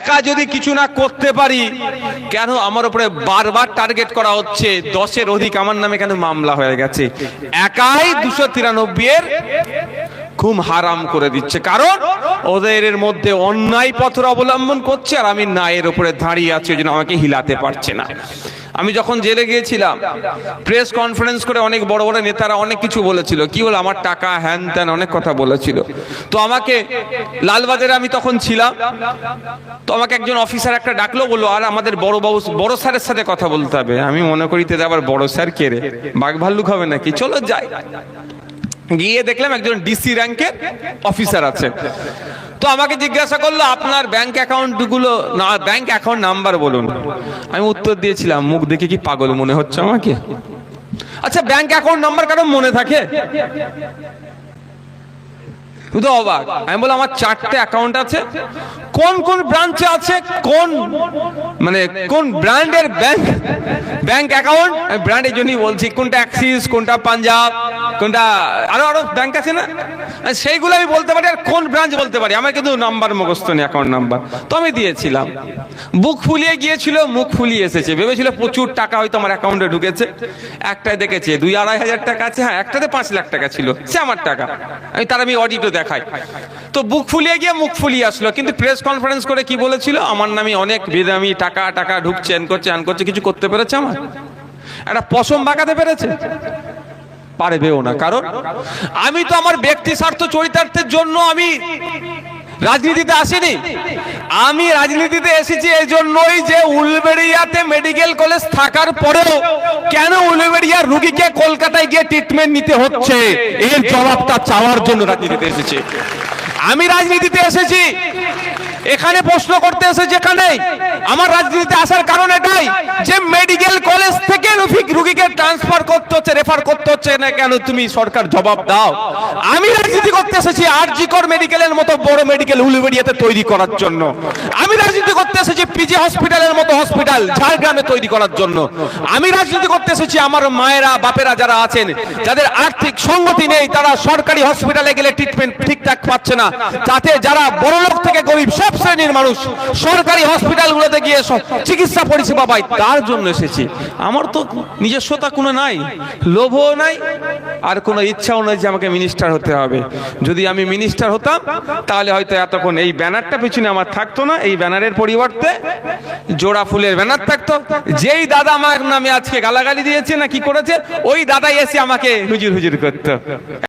একা যদি কিছু না করতে পারি, কেন আমার উপরে বারবার টার্গেট করা হচ্ছে? দশের অধিক আমার নামে কেন মামলা হয়ে গেছে? একাই দুশো তিরানব্বই এর খুব হারাম করে দিচ্ছে। কারণ ওদের মধ্যে অন্যায় পথর অবলম্বন করছে আর আমি না এর উপরে দাঁড়িয়ে আছি, ওই জন্য আমাকে হিলাতে পারছে না। আমি যখন জেলে গিয়েছিলাম প্রেস কনফারেন্স করে অনেক বড় বড় নেতারা অনেক কিছু বলেছিল। কি বল আমার টাকা হ্যান ত্যান অনেক কথা বলেছিল। তো আমাকে লালবাজারে আমি তখন ছিলাম। তো আমাকে একজন অফিসার একটা ডাকলো, বলল, আর আমাদের বড় বাবু, বড় স্যারের সাথে কথা বলতে হবে। আমি মনে করি আবার বড় স্যার কে রে? বাঘ ভাল্লুক হবে নাকি? চলো যাই। গিয়ে দেখলাম একজন ডিসি র্যাঙ্কের অফিসার আছে। তো আমাকে জিজ্ঞাসা করল, আপনার ব্যাংক অ্যাকাউন্টগুলো না ব্যাংক অ্যাকাউন্ট নাম্বার বলুন। আমি উত্তর দিয়েছিলাম, মুখ দেখে কি পাগল মনে হচ্ছে আমাকে? আচ্ছা ব্যাংক অ্যাকাউন্ট নাম্বার কারও মনে থাকে? শুধু অবাক। আমি বললাম, আমার চারটে অ্যাকাউন্ট আছে। কোন কোন ব্রাঞ্চে আছে? কোন মানে কোন ব্র্যান্ডের ব্যাংক ব্যাংক অ্যাকাউন্ট আমি ব্র্যান্ডের জন্যই বলছি, কোনটা অ্যাক্সিস কোনটা পাঞ্জাব কোনটা? আরও আরও ব্যাংক আছে না? সেইগুলো আমি বলতে পারি, আর কোন ব্রাঞ্চ বলতে পারি? আমার কিন্তু নাম্বার মুখস্থ নেই অ্যাকাউন্ট নাম্বার তো আমি দিয়েছিলাম। বুক ফুলিয়ে গিয়েছিল, মুখ ফুলিয়ে এসেছে। ভেবেছিল প্রচুর টাকা হয়তো আমার অ্যাকাউন্টে ঢুকেছে। একটাই দেখেছে, দুই আড়াই হাজার টাকা আছে। হ্যাঁ একটাতে পাঁচ লাখ টাকা ছিল। সে আমার টাকা। আমি তার আমি অডিটও দেখাই। তো বুক ফুলিয়ে গিয়ে মুখ ফুলিয়ে আসলো। কিন্তু প্রেস কনফারেন্স করে কি বলেছিল? আমার নামে অনেক বেদামি, টাকা টাকা ঢুকছে এন করছে আন করছে, কিছু করতে পেরেছে আমার? একটা পশম বাঁকাতে পেরেছে? পারবেও না। কারণ আমি তো আমার ব্যক্তি স্বার্থ চরিতার্থের জন্য আমি রাজনীতিতে আসিনি। আমি রাজনীতিতে এসেছি এই জন্যই যে উলবেড়িয়াতে মেডিকেল কলেজ থাকার পরেও কেন উলবেড়িয়ার রুগীকে কলকাতায় গিয়ে ট্রিটমেন্ট নিতে হচ্ছে? এর জবাবটা চাওয়ার জন্য রাজনীতিতে এসেছি। আমি রাজনীতিতে এসেছি। এখানে প্রশ্ন করতে এসেছি এখানে আমার রাজনীতিতে আসার কারণ এটাই যে মেডিকেল কলেজ থেকে রুগীকে ট্রান্সফার করতে হচ্ছে রেফার করতে হচ্ছে, না কেন তুমি সরকার জবাব দাও? আমি রাজনীতি করতে এসেছি আরজিকর মেডিকেলের মতো বড় মেডিকেল উলুবেড়িয়াতে তৈরি করার জন্য। আমি রাজনীতি করতে এসেছি পিজি হসপিটালের মতো হসপিটাল ঝাড়গ্রামে তৈরি করার জন্য। আমি রাজনীতি করতে এসেছি আমার মায়েরা, বাপেরা যারা আছেন, যাদের আর্থিক সঙ্গতি নেই, তারা সরকারি হসপিটালে গেলে ট্রিটমেন্ট ঠিকঠাক পাচ্ছে না। তাতে যারা বড় লোক থেকে গরিব, সব শ্রেণির মানুষ, সরকারি হসপিটালগুলোতে গিয়ে চিকিৎসা পরিষেবা পায়, তার জন্য এসেছি। আমার তো নিজস্বতা কোনো নাই, লোভও নাই, আর কোনো ইচ্ছাও নাই যে আমাকে মিনিস্টার হতে হবে। যদি আমি মিনিস্টার হতাম, তাহলে হয়তো এতক্ষণ এই ব্যানারটা পিছনে আমার থাকতো না, এই ব্যানারের পরিবর্তে জোড়া ফুলের ব্যানার থাকতো। যেই দাদা আমার নামে আজকে গালাগালি দিয়েছে না কি করেছে, ওই দাদাই এসে আমাকে হুজুর হুজুর করতো।